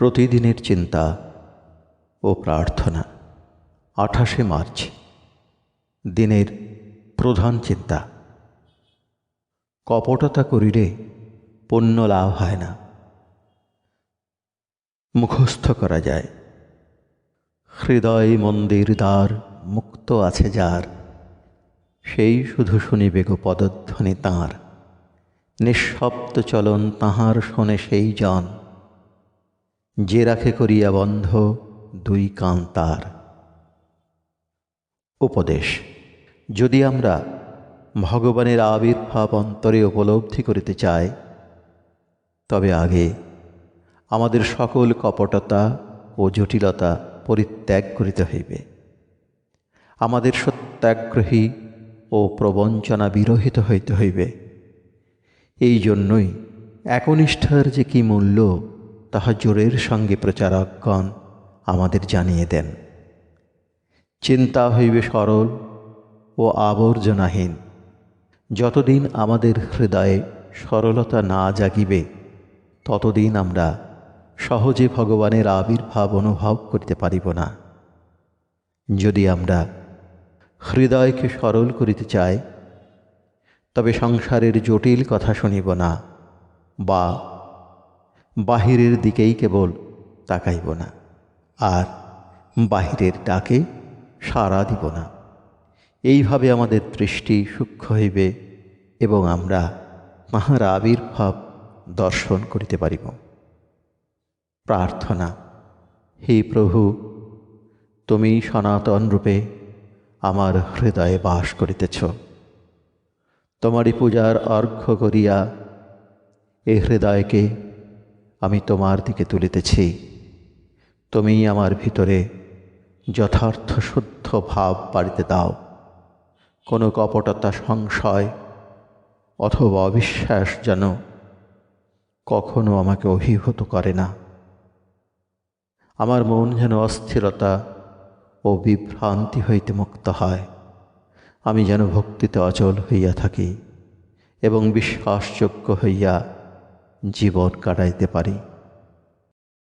প্রতিদিনের চিন্তা ও প্রার্থনা। আঠাশে মার্চ, দিনের প্রধান চিন্তা। কপটতা করিলে পুণ্য লাভ হয় না। মুখস্থ করা যায়। হৃদয় মন্দির দ্বার মুক্ত আছে যার। সেই শুধু শুনিবে গো পদধ্বনি তাঁর। নিঃশব্দ চলন তাহার শোনে সেই জন। যে রাখে করিয়া বন্ধ, দুই কান তার। উপদেশ, যদি আমরা ভগবানের আবির্ভাব অন্তরে উপলব্ধি করিতে চাই, তবে আগে আমাদের সকল কপটতা ও জটিলতা পরিত্যাগ করিতে হইবে। আমাদের সত্যাগ্রহী ও প্রবঞ্চনা বিরহিত হইতে হইবে। এই জন্যই একনিষ্ঠার যে কি মূল্য তাহা জোরের সঙ্গে প্রচারকগণ আমাদের জানিয়ে দেন। চিন্তা হইবে সরল ও আবর্জনাহীন। যতদিন আমাদের হৃদয়ে সরলতা না জাগিবে, ততদিন আমরা সহজে ভগবানের আবির্ভাব অনুভব করিতে পারিব না। যদি আমরা হৃদয়কে সরল করিতে চাই, তবে সংসারের জটিল কথা শুনিব না বা বাহিরের দিকেই কেবল তাকাইব না, আর বাহিরের ডাকে সাড়া দিব না। এইভাবে আমাদের দৃষ্টি সূক্ষ্ম হইবে এবং আমরা তাহার আবির্ভাব দর্শন করিতে পারিব। প্রার্থনা, হে প্রভু, তুমি সনাতন রূপে আমার হৃদয়ে বাস করিতেছ। তোমারই পূজার অর্ঘ্য করিয়া এ হৃদয়কে আমি তোমার দিকে তুলিতেছি। তুমি আমার ভিতরে যথার্থ শুদ্ধ ভাব বাড়িতে দাও। কোনো কপটতা, সংশয় অথবা অবিশ্বাস যেন কখনো আমাকে অভিভূত করে না। আমার মন যেন অস্থিরতা ও বিভ্রান্তি হইতে মুক্ত হয়। আমি যেন ভক্তিতে অচল হইয়া থাকি এবং বিশ্বাসযোগ্য হইয়া জীবন কাটাইতে পারি।